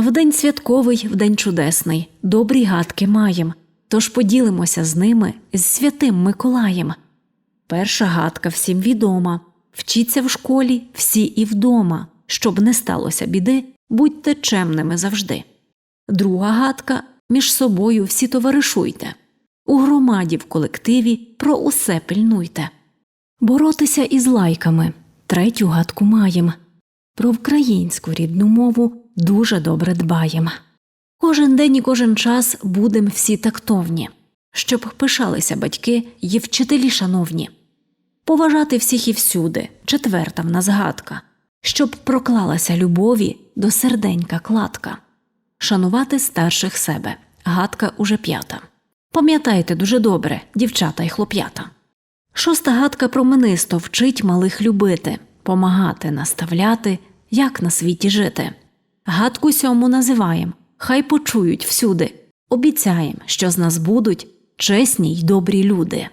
В день святковий, в день чудесний, добрі гадки маєм, тож поділимося з ними з святим Миколаєм. Перша гадка всім відома. Вчіться в школі всі і вдома, щоб не сталося біди, будьте чемними завжди. Друга гадка між собою всі товаришуйте. У громаді в колективі про усе пильнуйте. Боротися із лайками. Третю гадку маєм. Про українську рідну мову дуже добре дбаєм. Кожен день і кожен час будем всі тактовні, щоб пишалися батьки й вчителі шановні. Поважати всіх і всюди, четверта в нас гадка, щоб проклалася любові до серденька кладка. Шанувати старших себе. Гадка уже п'ята. Пам'ятайте дуже добре, дівчата й хлоп'ята. Шоста гадка променисто вчить малих любити, помагати, наставляти, як на світі жити. Гадку сьому називаєм, хай почують всюди. Обіцяєм, що з нас будуть чесні й добрі люди.